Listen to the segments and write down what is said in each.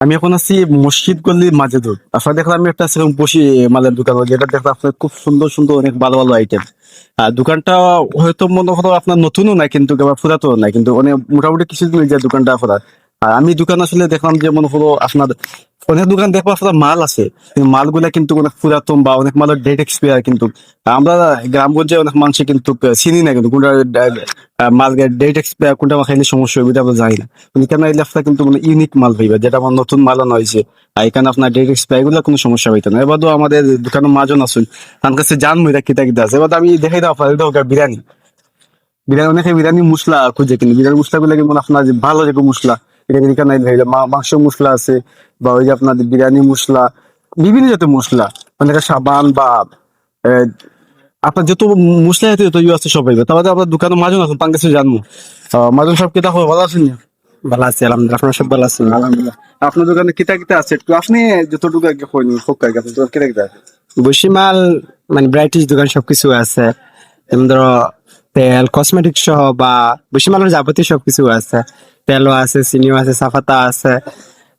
আমি এখন আছি মসজিদ গল্লি দূর আপনার দেখলাম আমি একটা সেরকম বসি মালের দোকান। যেটা দেখলাম আপনার খুব সুন্দর সুন্দর, অনেক ভালো ভালো আইটেম আর দোকানটা হয়তো মনে হলো আপনার নতুনও নাই, কিন্তু আবার পুরাতনও নাই, কিন্তু অনেক মোটামুটি কিছুদিন যে দোকানটা ফোরা আর আমি দোকান আসলে দেখলাম যে মনে হলো আপনার অনেক দোকান দেখব আপনার মাল আছে। মালগুলা কিন্তু অনেক পুরাতন বা অনেক মালের ডেট এক্সপায়ার কিন্তু। আমরা গ্রামগঞ্জে অনেক মানুষ কিন্তু চিনি না কিন্তু কোনটা আহ, মাল ডেট এক্সপায়ার কোনটা খাইলে সমস্যা হবে আমরা জানি না। কেন এই লেফটা কিন্তু মানে ইউনিক মাল পাইবা যেটা আমার নতুন মাল আনা হয়েছে আর এখানে আপনার ডেট এক্সপায়ার এগুলো কোনো সমস্যা হইতো না। এবার তো আমাদের দোকানের মাজন আসুন তার কাছে জানব এটা কিতা কিতা আছে। এবার আমি দেখাই দাও হোক বিরিয়ানি। বিরিয়ানি অনেকে বিরিয়ানি মশলা খুঁজে কিন্তু বিরিয়ানি মশলা গুলো কিন্তু আপনার ভালো যেগুলো মশলা এটা কিন্তু এখানে ধরলে মাংস মশলা আছে বা ওই যে আপনার বিরিয়ানি মশলা বিভিন্ন জাতের মশলা অনেকে সাবান বা আপনার যত মশলা আছে যত ইয়ে আছে সব পাইবে তারপরে আপনার দোকানে মাজন আছে তার কাছে জানব মাজন সব কিতা হবে ভালো আছেন? ভালো আছি আলহামদুলিল্লাহ আপনার সব ভালো আছেন? আলহামদুলিল্লাহ। আপনার দোকানে কিতা কিতা আছে? একটু আপনি যতটুকু আগে কইন হোক আগে আপনার কিতা কিতা আছে? বসিমাল মানে ব্রাইটিশ দোকান সবকিছু আছে। যেমন ধরো তেল কসমেটিক সহ বা বসিমালের যাবতীয় সবকিছু আছে। তেলও আছে চিনিও আছে চাপাতা আছে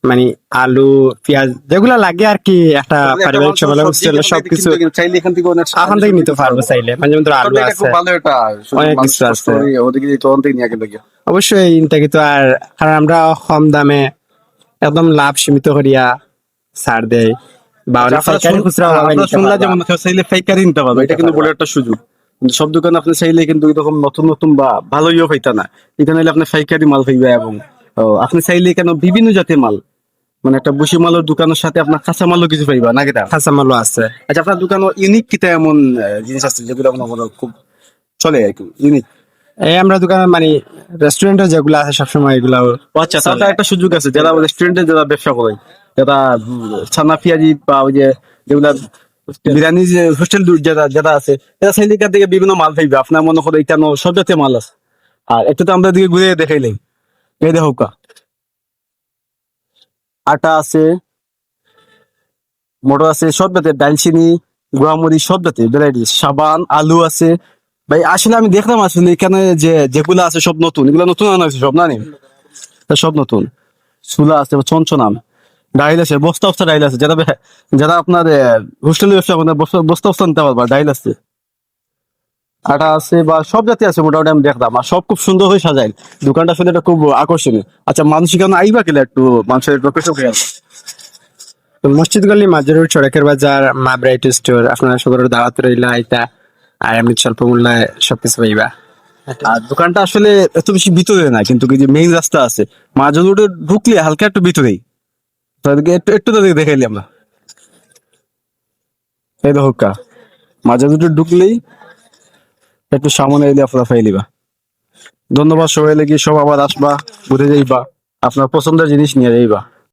মানে আলু পেঁয়াজ যেগুলো লাগে আর কি একটা পারিবারিক সমালোচনা হোস্টেলে সবকিছু চাইলে এখান থেকে অনেক এখন থেকে নিতে পারব চাইলে। মানে যেমন আলু আছে। অনেক কিছু আছে। অবশ্যই ইনটাকে তো আর কারণ আমরা কম দামে একদম লাভ সীমিত করিয়া ছাড় দেয় বা অনেক পাইকারি খুচরা শুনলা। যেমন চাইলে পাইকারি নিতে পারবে। এটা কিন্তু বড় একটা সুযোগ। কিন্তু সব দোকানে আপনি চাইলে কিন্তু এরকম নতুন নতুন বা ভালো ইয়ে পাইতা না। এখানে হলে আপনি পাইকারি মাল পাইবে এবং আপনি চাইলে কেন বিভিন্ন জাতের মাল মানে একটা বসি মালের দোকানের সাথে আপনার কাঁচা মালও কিছু পাইবা না কেটা? কাঁচা মালও আছে। আচ্ছা আপনার দোকানে ইউনিক কিটা এমন জিনিস আছে যেগুলো আপনার মনে খুব চলে আর কি ইউনিক এই আমরা দোকানে মানে রেস্টুরেন্টে যেগুলো আছে সবসময় এগুলো আচ্ছা তাহলে একটা সুযোগ আছে যারা রেস্টুরেন্টে যারা ব্যবসা করে যারা ছানা পেঁয়াজি বা ওই যে যেগুলা বিরিয়ানি যে হোস্টেল আছে থেকে বিভিন্ন মাল আপনার মনে করে মাল আছে। আর একটু তো আমরা দিকে ঘুরে দেখাইলেন এই দেখো কা। আটা আছে, মোটর আছে সব জাতের ডালচিনি গুড়ামুড়ি সব জাতের ভ্যারাইটি সাবান, আলু আছে। ভাই, আসলে আমি দেখলাম আসলে এখানে যে যেগুলো আছে সব নতুন। এগুলো নতুন আনা হয়েছে, সব না সব নতুন। সুলা আছে চঞ্চনাম ডাইল আছে বস্তা বস্তা ডাইল আছে যারা বে- যারা আপনার হোস্টেলে ব্যবসা করেন বস্তা বস্তা নিতে পারবা ডাইল আছে। আটা আছে বা সব জাতি আছে মোটামুটি আমি দেখলাম আর সব খুব সুন্দর হয়ে সাজাইল। দোকানটা আসলে এটা খুব আকর্ষণীয়। আচ্ছা মানুষ এখানে আইবা গেলে একটু মানুষের তো মসজিদ গলি মাজরুর সড়কের বাজার মা ব্রাইট স্টোর আপনারা সকলের দাওয়াত রইলা এটা আর এমনি স্বল্প মূল্যে সবকিছু পাইবা। আর দোকানটা আসলে এত বেশি ভিতরে না কিন্তু মেইন রাস্তা আছে মাঝে রোডে ঢুকলে হালকা একটু ভিতরেই। একটু একটু তাদেরকে দেখাইলি আমরা। এই দেখো কা। মাঝে দুটো ঢুকলেই একটু সামনে এলে আপনারা ফাইলিবা ধন্যবাদ সবাই লেগে সব আবার আসবা, ঘুরে যাইবা। আপনার পছন্দের জিনিস নিয়ে যাইবা।